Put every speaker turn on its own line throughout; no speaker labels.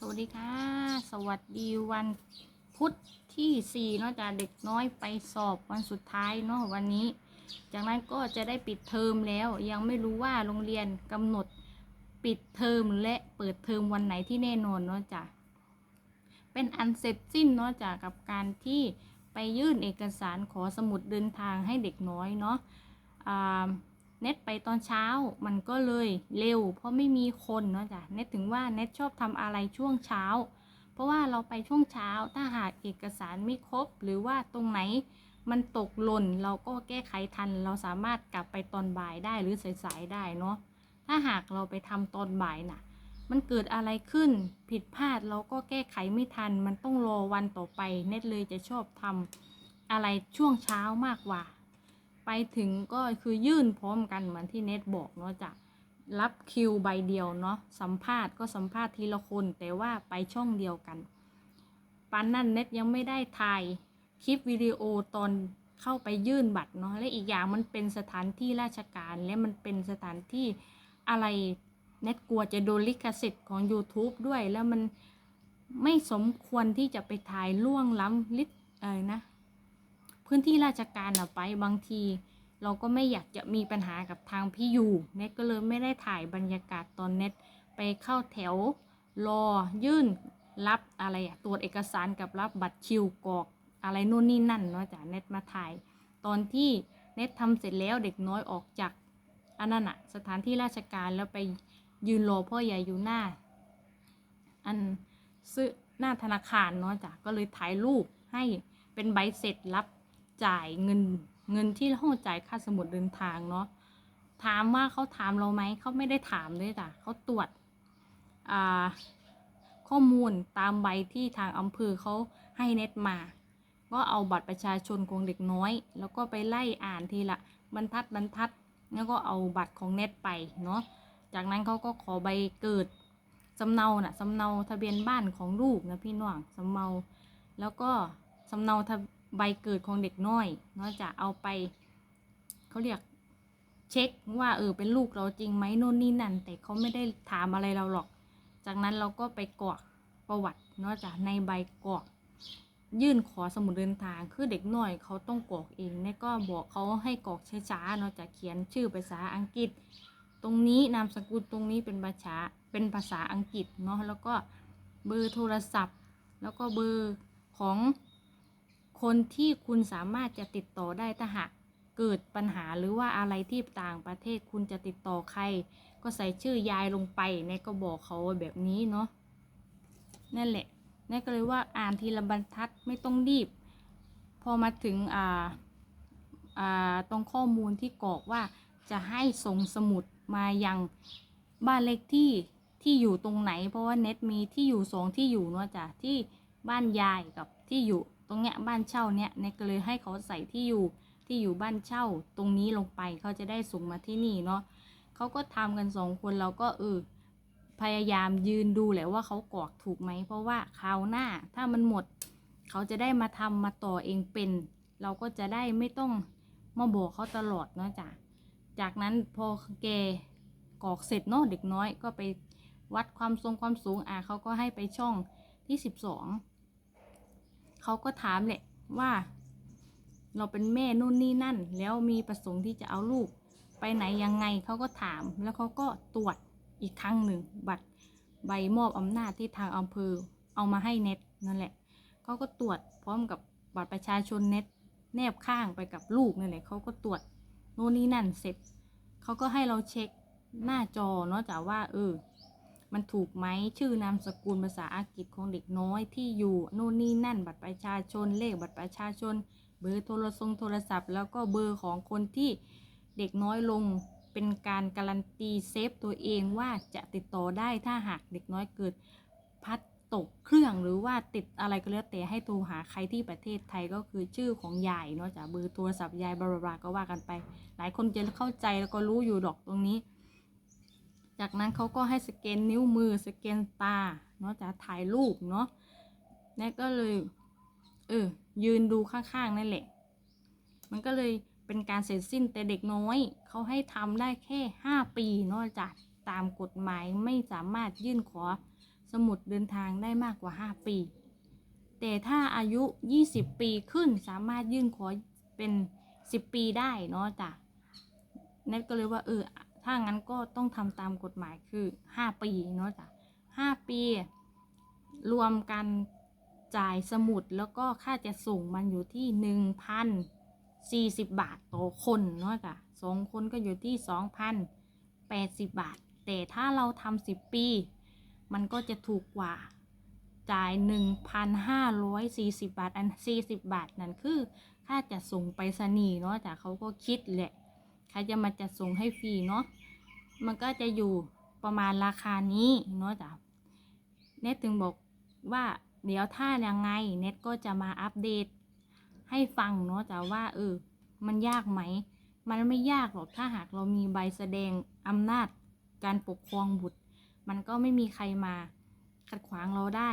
สวัสดีค่ะ สวัสดีวันพุธที่4เนาะจากเด็กน้อยไปสอบวันสุดท้ายเนาะวันนี้ จากนั้นก็จะได้ปิดเทอมแล้ว ยังไม่รู้ว่าโรงเรียนกำหนดปิดเทอมและเปิดเทอมวันไหนที่แน่นอนเนาะจ้ะเป็นอันเสร็จสิ้นเนาะจากกับการที่ไปยื่นเอกสารขอสมุดเดินทางให้เด็กน้อยเนาะอ่า เน็ตไปตอนเช้ามันก็เลยเร็ว เพราะไม่มีคนเนาะจ้ะเน็ตถึงว่าเน็ตชอบทำอะไรช่วงเช้า เพราะว่าเราไปช่วงเช้าถ้าหากเอกสารไม่ครบ หรือว่าตรงไหนมันตกหล่นเราก็แก้ไขทัน เราสามารถกลับไปตอนบ่ายได้หรือสายๆได้เนาะถ้าหากเราไปทำตอนบ่ายน่ะ มันเกิดอะไรขึ้นผิดพลาดเราก็แก้ไขไม่ทัน มันต้องรอวันต่อไปเน็ตเลยจะชอบทำอะไรช่วงเช้ามากกว่า ไปถึงก็คือยื่นพร้อมกันเหมือนที่เน็ตบอกเนาะจะรับคิวใบเดียวเนาะสัมภาษณ์ก็สัมภาษณ์ทีละคน แต่ว่าไปช่องเดียวกันปันนั่นเน็ตยังไม่ได้ถ่ายคลิปวิดีโอตอนเข้าไปยื่นบัตรเนาะและอีกอย่างมันเป็นสถานที่ราชการและมันเป็นสถานที่อะไรเน็ตกลัวจะโดนลิขสิทธิ์ของ YouTube ด้วยแล้วมันไม่สมควรที่จะไปถ่ายล่วงล้ำลิขอะไรนะ พื้นที่ราชการอะไปบางที เราก็ไม่อยากจะมีปัญหากับทางพี่อยู่เน็ตก็เลยไม่ได้ถ่ายบรรยากาศตอนเน็ตไปเข้าแถวรอยื่นรับอะไรอะตรวจเอกสารกับรับบัตรคิวกรอกอะไรนู่นนี่นั่นเนาะจากเน็ตมาถ่าย ตอนที่เน็ตทำเสร็จแล้วเด็กน้อยออกจากอันนั้นอะสถานที่ราชการแล้วไปยืนรอพ่อใหญ่อยู่หน้า อันซื้อหน้าธนาคารเนาะจ้ะก็เลยถ่ายรูปให้เป็นใบเสร็จรับ จ่ายเงินเงินที่เราจ่ายค่าสมุดเดินทางเนาะถามว่าเขาถามเราไหมเขาไม่ได้ถามเลยจ้ะเขาตรวจอ่าข้อมูลตามใบที่ทางอำเภอเขาให้เน็ตมา ก็เอาบัตรประชาชนของเด็กน้อย แล้วก็ไปไล่อ่านทีละบรรทัดบรรทัดแล้วก็เอาบัตรของเน็ตไปเนาะจากนั้นเขาก็ขอใบเกิดสำเนาน่ะสำเนาทะเบียนบ้านของลูกนะพี่น้องสำเนาแล้วก็สำเนาทะ ใบเกิดของเด็กน้อยเนาะจะเอาไปเขาเรียกเช็คว่าเออเป็นลูกเราจริงไหมโน่นนี่นั่น แต่เขาไม่ได้ถามอะไรเราหรอก จากนั้นเราก็ไปกรอกประวัติเนาะจากในใบกรอก ยื่นขอสมุดเดินทางคือเด็กน้อยเขาต้องกรอกเองเนี่ยก็บอกเขาให้กรอกช้าๆเนาะจะเขียนชื่อภาษาอังกฤษ ตรงนี้นามสกุลตรงนี้เป็นภาษาเป็นภาษาอังกฤษเนาะแล้วก็เบอร์โทรศัพท์ แล้วก็เบอร์ของ คนที่คุณสามารถจะติดต่อได้ถ้าหากเกิดปัญหาหรือว่าอะไรที่ต่างประเทศคุณจะติดต่อใคร ก็ใส่ชื่อยายลงไปเนี่ยก็บอกเขาแบบนี้เนาะนั่นแหละนี่ก็เลยว่าอ่านทีละบรรทัดไม่ต้องรีบ พอมาถึงอ่าอ่าตรงข้อมูลที่กรอกว่าจะให้ส่งสมุดมายังบ้านเลขที่ที่อยู่ตรงไหน เพราะว่าเน็ตมีที่อยู่สองที่อยู่เนาะจ้ะที่บ้านยายกับที่อยู่ ตรงเนี้ยบ้านเช่าเนี้ยเน็ตก็เลยให้เขาใส่ที่อยู่ที่อยู่บ้านเช่าตรงนี้ลงไปเขาจะได้ส่งมาที่นี่เนาะเขาก็ทำกันสองคนเราก็เออพยายามยืนดูแหละว่าเขากอกถูกไหม เพราะว่าคราวหน้าถ้ามันหมด เขาจะได้มาทำมาต่อเองเป็น เราก็จะได้ไม่ต้องมาบอกเขาตลอดเนาะจ้ะจากนั้นพอแกกอกเสร็จเนาะเด็กน้อยก็ไปวัดความทรงความสูงอะเขาก็ให้ไปช่องที่สิบสอง เขาก็ถามแหละว่า เราเป็นแม่นู่นนี่นั่น แล้วมีประสงค์ที่จะเอาลูก ไปไหนยังไงเขาก็ถาม แล้วเขาก็ตรวจอีกครั้งหนึ่ง บัตรใบมอบอำนาจที่ทางอำเภอเอามาให้เน็ตนั่นแหละเขาก็ตรวจพร้อมกับบัตรประชาชนเน็ตแนบข้างไปกับลูกนั่นแหละเขาก็ตรวจโน่นนี่นั่นเสร็จเขาก็ให้เราเช็คหน้าจอเนาะจากว่าเออ มันถูกไหมชื่อนามสกุลภาษาอังกฤษของเด็กน้อยที่อยู่โน่นนี่นั่น บัตรประชาชนเลขบัตรประชาชน เบอร์โทรศัพท์โทรศัพท์ แล้วก็เบอร์ของคนที่เด็กน้อยลงเป็นการการันตีเซฟตัวเองว่าจะติดต่อได้ถ้าหากเด็กน้อยเกิดพัดตกเครื่องหรือว่าติดอะไรก็แล้วแต่ให้โทรหาใครที่ประเทศไทยก็คือชื่อของยายเนาะจากเบอร์โทรศัพท์ยายบลาบลาก็ว่ากันไป หลายคนจะเข้าใจแล้วก็รู้อยู่ดอกตรงนี้ จากนั้นเขาก็ให้สแกนนิ้วมือสแกนตาเนาะจะถ่ายรูปเนาะแน่ก็เลยเออยืนดูข้างๆนั่นแหละ มันก็เลยเป็นการเสร็จสิ้นแต่เด็กน้อย เขาให้ทำได้แค่ห้าปีเนาะจ้ะตามกฎหมายไม่สามารถยื่นขอสมุดเดินทางได้มากกว่า 5 ปี แต่ถ้าอายุ 20 ปีขึ้นสามารถยื่นขอเป็น 10 ปีได้เนาะจ้ะเน็ตก็เลยว่าเออ ถ้างั้นก็ต้องทำตามกฎหมายคือ 5 ปีเนาะจ้ะ5 ปี รวมกันจ่ายสมุดแล้วก็ค่าจะส่งมันอยู่ที่ 1,040 บาทต่อคนเนาะจ้ะสองคนก็อยู่ที่ 2,080 บาท แต่ถ้าเราทำ10 ปี มันก็จะถูกกว่าจ่าย 1,540 บาท อัน 40 บาท นั่นคือ ค่าจะส่งไปรษณีย์เนาะจ้ะเขาก็คิดแหละ ใครจะมาจัดส่งให้ฟรีเนาะ มันก็จะอยู่ประมาณราคานี้เนาะจ้ะเน็ตถึงบอกว่าเดี๋ยวถ้ายังไงเน็ตก็จะมาอัปเดต ให้ฟังเนาะจ้ะว่าเออมันยากไหม มันไม่ยากหรอกถ้าหากเรามีใบแสดงอำนาจการปกครองบุตร มันก็ไม่มีใครมาขัดขวางเราได้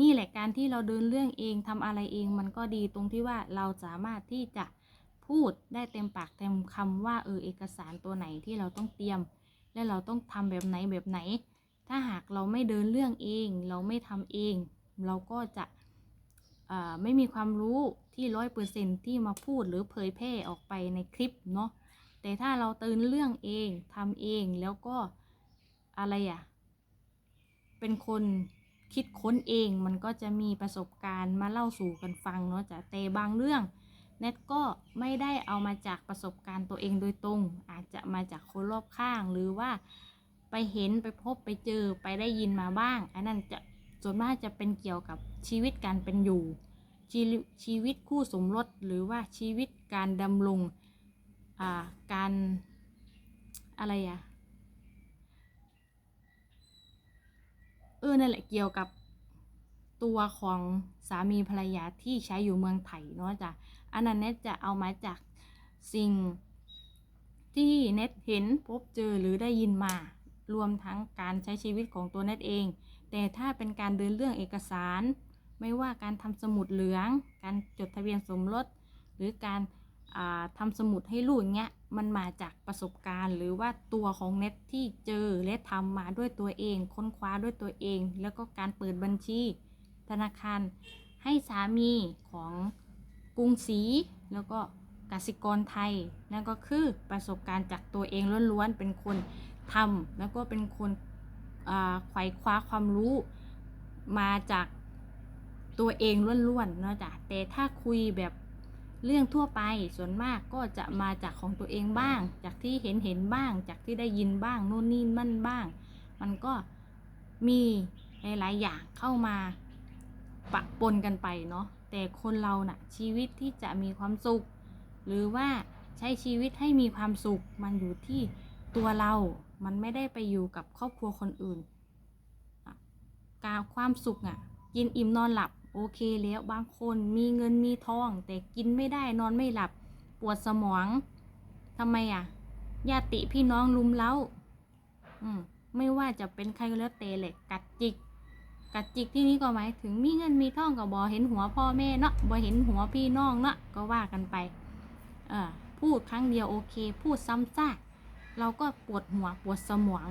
นี่แหละการที่เราเดินเรื่องเองทำอะไรเองมันก็ดีตรงที่ว่าเราสามารถที่จะ พูดได้เต็มปากเต็มคำว่าเออเอกสารตัวไหนที่เราต้องเตรียม และเราต้องทำแบบไหนแบบไหน ถ้าหากเราไม่เดินเรื่องเอง เราไม่ทำเอง เราก็จะไม่มีความรู้ที่ร้อยเปอร์เซนที่มาพูดหรือเผยแพร่ออกไปในคลิปเนาะแต่ถ้าเราตือนเรื่องเองทำเองแล้วก็อะไรอะเป็นคนคิดค้นเองมันก็จะมีประสบการณ์มาเล่าสู่กันฟังเนาะจ้ะแต่บางเรื่อง เน็ตก็ไม่ได้เอามาจากประสบการณ์ตัวเองโดยตรง อาจจะมาจากคนรอบข้างหรือว่าไปเห็นไปพบไปเจอไปได้ยินมาบ้าง อันนั้นจะส่วนมากจะเป็นเกี่ยวกับชีวิตการเป็นอยู่ ชีวิตชีวิตคู่สมรสหรือว่าชีวิตการดำรงอ่าการอะไรอะเออนั่นแหละเกี่ยวกับ ตัวของสามีภรรยาที่ใช้อยู่เมืองไทยเนาะจ้ะอันนั้นเน็ตจะเอามาจากสิ่งที่เน็ตเห็นพบเจอหรือได้ยินมา รวมทั้งการใช้ชีวิตของตัวเน็ตเอง แต่ถ้าเป็นการเดินเรื่องเอกสาร ไม่ว่าการทำสมุดเหลือง การจดทะเบียนสมรส หรือการาทำสมุดให้ลูกเงี้ยมันมาจากประสบการณ์ หรือว่าตัวของเน็ตที่เจอและทำมาด้วยตัวเอง ค้นคว้าด้วยตัวเอง แล้วก็การเปิดบัญชี ธนาคารให้สามีของกรุงศรีแล้วก็กสิกรไทย นั่นก็คือประสบการณ์จากตัวเองล้วนๆ เป็นคนทำแล้วก็เป็นคนอ่าไขว่คว้าความรู้มาจากตัวเองล้วนๆเนาะจ้ะแต่ถ้าคุยแบบเรื่องทั่วไปส่วนมากก็จะมาจากของตัวเองบ้าง จากที่เห็นเห็นบ้าง จากที่ได้ยินบ้าง โน่นนี่มั่นบ้าง มันก็มีหลายๆอย่างเข้ามา ปะปนกันไปเนาะแต่คนเราน่ะชีวิตที่จะมีความสุข หรือว่าใช้ชีวิตให้มีความสุข มันอยู่ที่ตัวเรา มันไม่ได้ไปอยู่กับครอบครัวคนอื่นการความสุขอะกินอิ่มนอนหลับโอเคแล้วบางคนมีเงินมีทอง แต่กินไม่ได้นอนไม่หลับ ปวดสมองทำไมอะญาติพี่น้องลุมเล้า อืมไม่ว่าจะเป็นใครก็แล้วแต่แหละกัดจิก กัดจิกที่นี้ก็หมายถึงมีเงินมีทองก็บอเห็นหัวพ่อแม่เนาะบอเห็นหัวพี่น้องเนาะก็ว่ากันไปเออพูดครั้งเดียวโอเค พูดซ้ำซากเราก็ปวดหัวปวดสมอง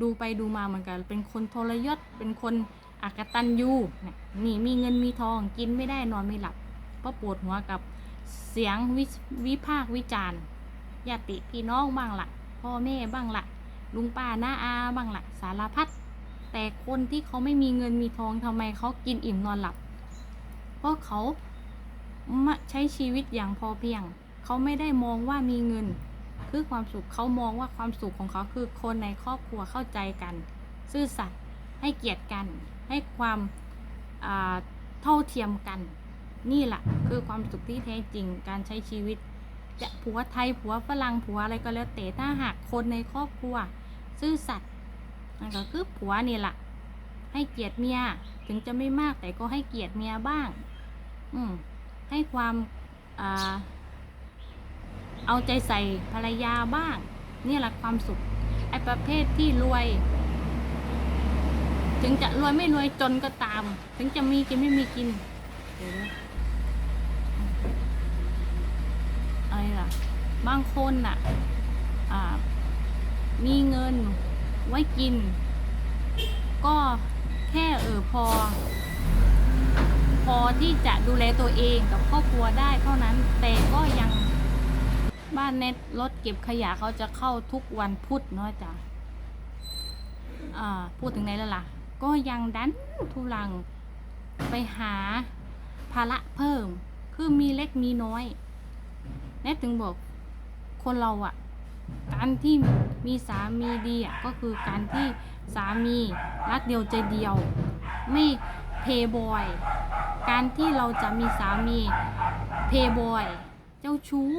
ดูไปดูมาเหมือนกัน เป็นคนทรยศเป็นคนอักตันยูนี่มีเงินมีทองกินไม่ได้นอนไม่หลับเพราะปวดหัวกับเสียงวิวิพากวิจารณ์ญาติพี่น้องบ้างละพ่อแม่บ้างละลุงป้าน้าอาบ้างละสารพัด แต่คนที่เขาไม่มีเงินมีทองทำไมเขากินอิ่มนอนหลับ เพราะเขาใช้ชีวิตอย่างพอเพียง เขาไม่ได้มองว่ามีเงิน คือความสุขเขามองว่าความสุขของเขาคือคนในครอบครัวเข้าใจกัน ซื่อสัตย์ให้เกียรติกัน ให้ความเท่าเทียมกัน นี่แหละคือความสุขที่แท้จริงการใช้ชีวิต จะผัวไทยผัวฝรั่งผัวอะไรก็แล้วแต่ถ้าหากคนในครอบครัว ซื่อสัตย์ นั่นก็คือผัวนี่แหละให้เกียรติเมียถึงจะไม่มากแต่ก็ให้เกียรติเมียบ้าง อืมให้ความอ่าเอาใจใส่ภรรยาบ้างเนี่ยแหละความสุขไอ้ประเภทที่รวย ถึงจะรวยไม่รวยจนก็ตาม ถึงจะมีกินไม่มีกินเดี๋ยวนะอะไรล่ะ บางคนน่ะอ่ามีเงิน ไว้กิน ก็แค่เออพอ พอที่จะดูแลตัวเองกับครอบครัวได้เท่านั้น แต่ก็ยังบ้านเน็ตรถเก็บขยะเขาจะเข้าทุกวันพุธเนาะจ้ะพูดถึงไหนแล้วล่ะ ก็ยังดันทุลังไปหาภาระเพิ่ม คือมีเล็กมีน้อยเน็ตถึงบอกคนเราอะ การที่มีสามีดีอะก็คือการที่สามีรักเดียวใจเดียว ไม่เพย์บอย การที่เราจะมีสามีเพย์บอยเจ้าชู้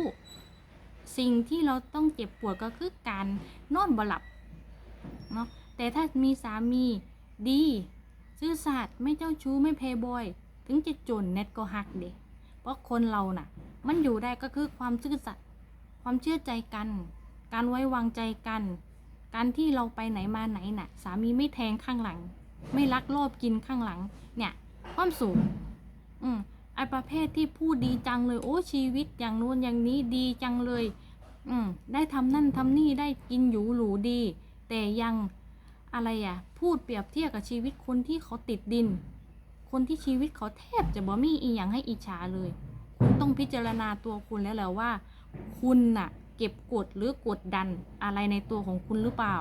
สิ่งที่เราต้องเจ็บปวดก็คือการนอนบหลับเนาะแต่ถ้ามีสามีดีซื่อสัตย์ไม่เจ้าชู้ไม่เพย์บอย ถึงจะจนเน็ตก็หักเด็เพราะคนเราน่ะ มันอยู่ได้ก็คือความซื่อสัตย์ความเชื่อใจกัน การไว้วางใจกัน การที่เราไปไหนมาไหนน่ะ สามีไม่แทงข้างหลัง ไม่ลักลอบกินข้างหลัง เนี่ยความสูง อืมไอประเภทที่พูดดีจังเลย โอ้ชีวิตอย่างนู้นอย่างนี้ดีจังเลย อืมได้ทำนั่นทำนี่ได้กินหรูหรูดี แต่ยังอะไรอะพูดเปรียบเทียบกับชีวิตคนที่เขาติดดิน คนที่ชีวิตเขาแทบจะบ่มีอีหยังให้อิจฉาเลย คุณต้องพิจารณาตัวคุณแล้วแหละว่า คุณน่ะ เก็บกดหรือกดดันอะไรในตัวของคุณหรือเปล่า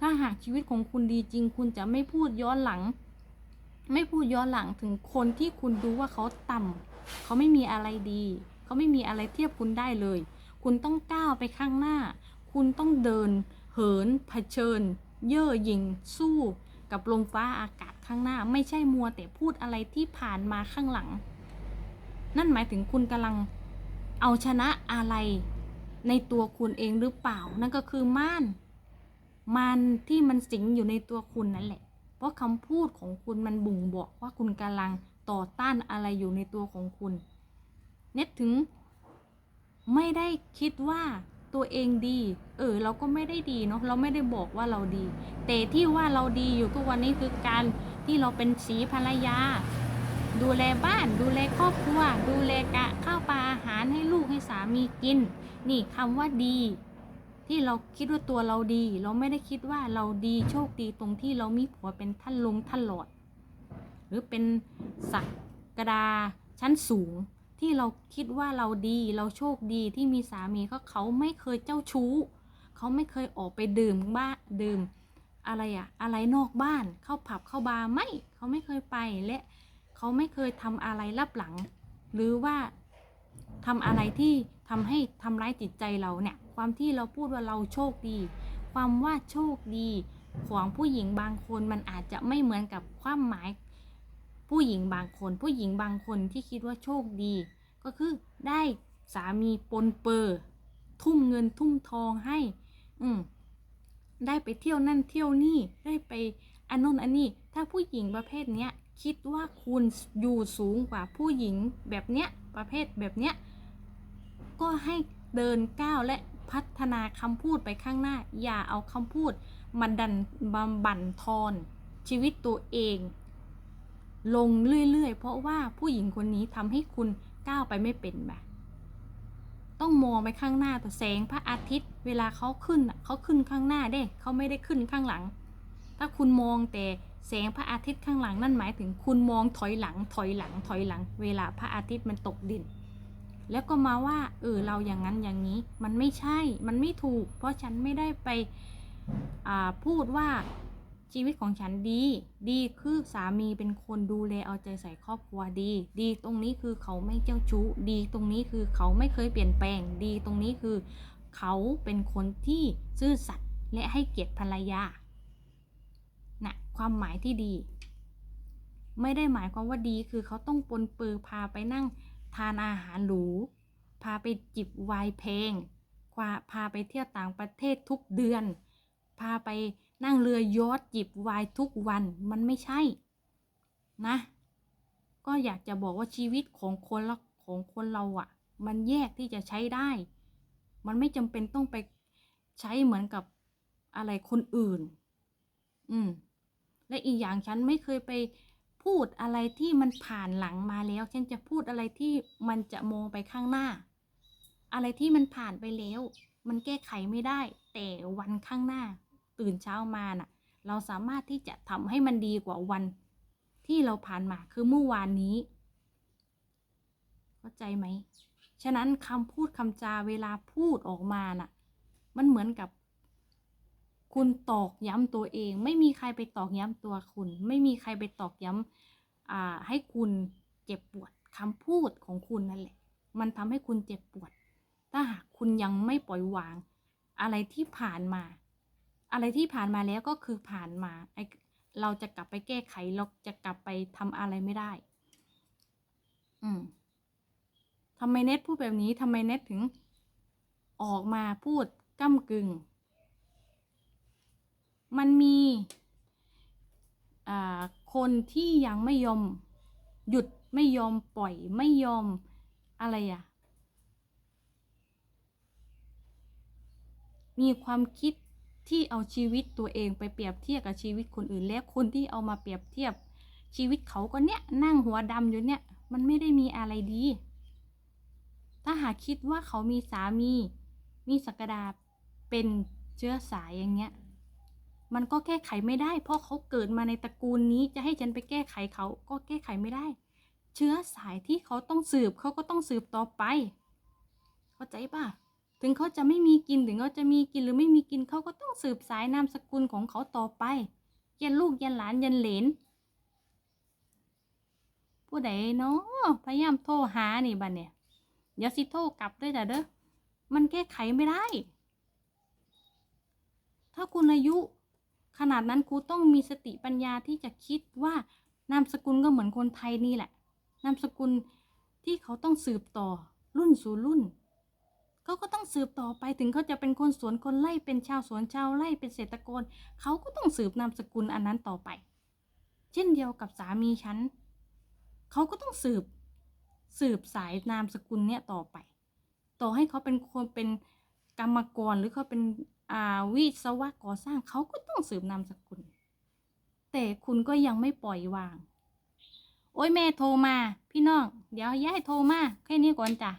ถ้าหากชีวิตของคุณดีจริง คุณจะไม่พูดย้อนหลัง ไม่พูดย้อนหลังถึงคนที่คุณดูว่าเขาต่ำเขาไม่มีอะไรดี เขาไม่มีอะไรเทียบคุณได้เลย คุณต้องก้าวไปข้างหน้า คุณต้องเดิน เหินเผชิญ เย่อหยิ่งสู้กับลมฟ้าอากาศข้างหน้า ไม่ใช่มัวแต่พูดอะไรที่ผ่านมาข้างหลัง นั่นหมายถึงคุณกำลังเอาชนะอะไร ในตัวคุณเองหรือเปล่า นั่นก็คือม่านมันที่มันสิงอยู่ในตัวคุณนั่นแหละ เพราะคำพูดของคุณมันบ่งบอกว่าคุณกำลังต่อต้านอะไรอยู่ในตัวของคุณ เน็ตถึงไม่ได้คิดว่าตัวเองดี เออ เราก็ไม่ได้ดีเนาะ เราไม่ได้บอกว่าเราดี แต่ที่ว่าเราดีอยู่ทุกวันนี้คือการที่เราเป็นสีภรรยา ดูแลบ้าน ดูแลครอบครัว ดูแลกะข้าวปลาอาหารให้ลูกให้สามีกิน นี่คำว่าดี ที่เราคิดว่าตัวเราดี เราไม่ได้คิดว่าเราดีโชคดีตรงที่เรามีผัวเป็นท่านลงท่านหลอด หรือเป็นสักกระดาชั้นสูงที่เราคิดว่าเราดี เราโชคดีที่มีสามีเขาเขาไม่เคยเจ้าชู้ เขาไม่เคยออกไปดื่มบ้าดื่มอะไรอะอะไรนอกบ้านเข้าผับเข้าบาร์ไม่เขาไม่เคยไปและเขาไม่เคยทำอะไรลับหลัง หรือว่าทำอะไรที่ ทำให้ทำร้ายจิตใจเราเนี่ย ความที่เราพูดว่าเราโชคดี ความว่าโชคดีของผู้หญิงบางคนมันอาจจะไม่เหมือนกับความหมาย ผู้หญิงบางคน ผู้หญิงบางคนที่คิดว่าโชคดี ก็คือได้สามีปนเปอร์ทุ่มเงินทุ่มทองให้ อืมได้ไปเที่ยวนั่นเที่ยวนี่ได้ไปอันนนอันนี้ ถ้าผู้หญิงประเภทเนี้ยคิดว่าคุณอยู่สูงกว่าผู้หญิงแบบเนี้ยประเภทแบบเนี้ย ก็ให้เดินก้าวและพัฒนาคำพูดไปข้างหน้า อย่าเอาคำพูดมาดันบำบั่นทอน ชีวิตตัวเอง ลงเรื่อยๆ เพราะว่าผู้หญิงคนนี้ทำให้คุณก้าวไปไม่เป็นแบบต้องมองไปข้างหน้าแต่แสงพระอาทิตย์ เวลาเขาขึ้นเขาขึ้นข้างหน้าเด้เขาไม่ได้ขึ้นข้างหลัง ถ้าคุณมองแต่แสงพระอาทิตย์ข้างหลังนั่นหมายถึงคุณมองถอยหลังถอยหลังถอยหลัง เวลาพระอาทิตย์มันตกดิน แล้วก็มาว่าเออเราอย่างนั้นอย่างนี้ มันไม่ใช่ มันไม่ถูก เพราะฉันไม่ได้ไปอ่าพูดว่าชีวิตของฉันดี ดีคือสามีเป็นคนดูแลเอาใจใส่ครอบครัวดี ดีตรงนี้คือเขาไม่เจ้าชู้ ดีตรงนี้คือเขาไม่เคยเปลี่ยนแปลง ดีตรงนี้คือเขาเป็นคนที่ซื่อสัตย์และให้เกียรติภรรยานะความหมายที่ดี ไม่ได้หมายความว่าดีคือเขาต้องปนปือพาไปนั่ง ทานอาหารหรู พาไปจิบไวน์เพลงพาพาไปเที่ยวต่างประเทศทุกเดือน พาไปนั่งเรือยอชจิบไวน์ทุกวันมันไม่ใช่ นะ ก็อยากจะบอกว่าชีวิตของคนละของคนเราอะ่ะ มันแยกที่จะใช้ได้ มันไม่จำเป็นต้องไปใช้เหมือนกับอะไรคนอื่น อืม และอีกอย่างฉันไม่เคยไป พูดอะไรที่มันผ่านหลังมาแล้ว ฉันจะพูดอะไรที่มันจะมองไปข้างหน้า อะไรที่มันผ่านไปแล้ว มันแก้ไขไม่ได้ แต่วันข้างหน้า ตื่นเช้ามาน่ะ เราสามารถที่จะทำให้มันดีกว่าวันที่เราผ่านมาคือเมื่อวานนี้ เข้าใจไหม ฉะนั้นคำพูดคำจาเวลาพูดออกมาน่ะ มันเหมือนกับ คุณตอกย้ำตัวเอง ไม่มีใครไปตอกย้ำตัวคุณ ไม่มีใครไปตอกย้ำอ่าให้คุณเจ็บปวดคำพูดของคุณนั่นแหละ มันทำให้คุณเจ็บปวด ถ้าหากคุณยังไม่ปล่อยวาง อะไรที่ผ่านมา อะไรที่ผ่านมาแล้วก็คือผ่านมาไอเราจะกลับไปแก้ไข เราจะกลับไปทำอะไรไม่ได้ อืมทำไมเน็ตพูดแบบนี้ทำไมเน็ตถึงออกมาพูดก้ากึ่ง มันมีคนที่ยังไม่ยอมหยุดไม่ยอมปล่อยไม่ยอมอะไรอะมีความคิดที่เอาชีวิตตัวเองไปเปรียบเทียบกับชีวิตคนอื่นและคนที่เอามาเปรียบเทียบ ชีวิตเขาก็เนี่ยนั่งหัวดำอยู่เนี่ย มันไม่ได้มีอะไรดี ถ้าหากคิดว่าเขามีสามี มีศักดาเป็นเชื้อสายอย่างเงี้ย มันก็แก้ไขไม่ได้ เพราะเขาเกิดมาในตระกูลนี้จะให้ฉันไปแก้ไขเขาก็แก้ไขไม่ได้ เชื้อสายที่เขาต้องสืบเขาก็ต้องสืบต่อไป เข้าใจปะถึงเขาจะไม่มีกินถึงเขาจะมีกินหรือไม่มีกินเขาก็ต้องสืบสายนามสกุลของเขาต่อไปยันลูกยันหลานยันเหลนผู้ใดเนาะพยายามโทรหานี่บัดเนี่ยเดี๋ยวสิโทรกลับด้วยจ้ะเด้อมันแก้ไขไม่ได้ ถ้าคุณอายุ ขนาดนั้นครูต้องมีสติปัญญาที่จะคิดว่านามสกุลก็เหมือนคนไทยนี่แหละ นามสกุลที่เขาต้องสืบต่อรุ่นสู่รุ่นเขาก็ต้องสืบต่อไปถึงเขาจะเป็นคนสวนคนไร่เป็นชาวสวนชาวไร่เป็นเกษตรกรเขาก็ต้องสืบนามสกุลอันนั้นต่อไป เช่นเดียวกับสามีฉันเขาก็ต้องสืบสืบสายนามสกุลเนี่ยต่อไป ต่อให้เขาเป็นคนเป็นกรรมกรหรือเขาเป็น อ่าวิศวะก่อสร้างเขาก็ต้องสืบนามสกุล แต่คุณก็ยังไม่ปล่อยวาง โอ้ยแม่โทรมา พี่น้อง เดี๋ยวย้ายโทรมา แค่นี้ก่อนจ้ะ